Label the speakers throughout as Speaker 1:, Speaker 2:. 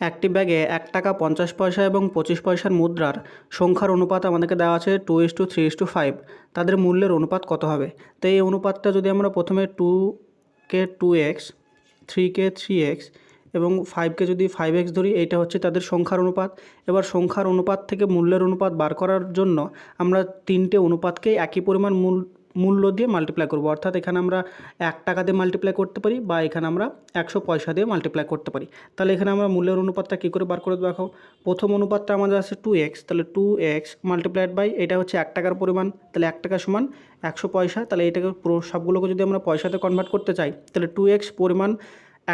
Speaker 1: একটি ব্যাগে এক টাকা পঞ্চাশ পয়সা এবং পঁচিশ পয়সার মুদ্রার সংখ্যার অনুপাত আমাদেরকে দেওয়া আছে two is two three is two five তাদের মূল্যের অনুপাত কত হবে? তো এই অনুপাতটা যদি আমরা প্রথমে টু কে টু এক্স থ্রি কে থ্রি এক্স এবং ফাইভকে যদি ফাইভ এক্স ধরি, এইটা হচ্ছে তাদের সংখ্যার অনুপাত। এবার সংখ্যার অনুপাত থেকে মূল্যের অনুপাত বার করার জন্য আমরা তিনটে অনুপাতকেই একই পরিমাণ মূল মূল্য দিয়ে মাল্টিপ্লাই করব। অর্থাৎ এখানে আমরা এক টাকা দিয়ে মাল্টিপ্লাই করতে পারি বা এখানে আমরা একশো পয়সা দিয়ে মাল্টিপ্লাই করতে পারি। তাহলে এখানে আমরা মূল্যের অনুপাতটা কী করে বার করে দেখো? প্রথম অনুপাতটা আমাদের আছে টু এক্স তাহলে টু এক্স মাল্টিপ্লাইড বাই এটা হচ্ছে এক টাকার পরিমাণ, তাহলে এক টাকা সমান একশো পয়সা, তাহলে এটাকে পুরো সবগুলোকে যদি আমরা পয়সাতে কনভার্ট করতে চাই, তাহলে টু এক্স পরিমাণ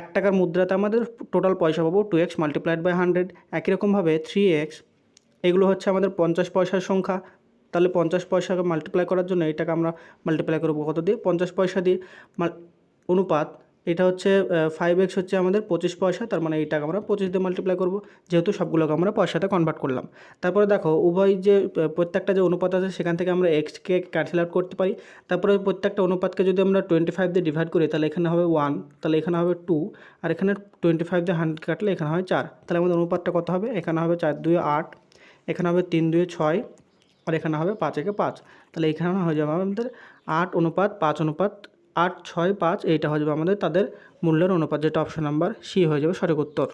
Speaker 1: এক টাকার মুদ্রাতে আমাদের টোটাল পয়সা পাবো two x multiplied by hundred একই রকমভাবে থ্রি এক্স এগুলো হচ্ছে আমাদের পঞ্চাশ পয়সার সংখ্যা তাহলে পঞ্চাশ পয়সাকে মাল্টিপ্লাই করার জন্য এটাকে আমরা মাল্টিপ্লাই করব। কত দিয়ে? পঞ্চাশ পয়সা দিয়ে অনুপাত, এটা হচ্ছে ফাইভ এক্স হচ্ছে আমাদের পঁচিশ পয়সা, তার মানে এইটাকে আমরা পঁচিশ দিয়ে মাল্টিপ্লাই করব, যেহেতু সবগুলোকে আমরা পয়সাতে কনভার্ট করলাম। তারপরে দেখো, উভয় যে প্রত্যেকটা যে অনুপাত আছে, সেখান থেকে আমরা এক্সকে ক্যান্সেল আউট করতে পারি। তারপরে প্রত্যেকটা অনুপাতকে যদি আমরা টোয়েন্টি ফাইভ দিয়ে ডিভাইড করি, তাহলে এখানে হবে ওয়ান তাহলে এখানে হবে টু আর এখানে টোয়েন্টি ফাইভ দিয়ে হান্ড্রেড কাটলে এখানে হয় চার। তাহলে আমাদের অনুপাতটা কত হবে? এখানে হবে চার, দুই, আট। এখানে হবে তিন, দুই, ছয়। আর এখানে হবে পাঁচ একে পাঁচ। তাহলে এখানে হয়ে যাবে আমাদের আট অনুপাত পাঁচ অনুপাত আট ছয় পাঁচ, এইটা হয়ে যাবে আমাদের তাদের মূল্যের অনুপাত, যেটা অপশন নাম্বার সি হয়ে যাবে সঠিক উত্তর।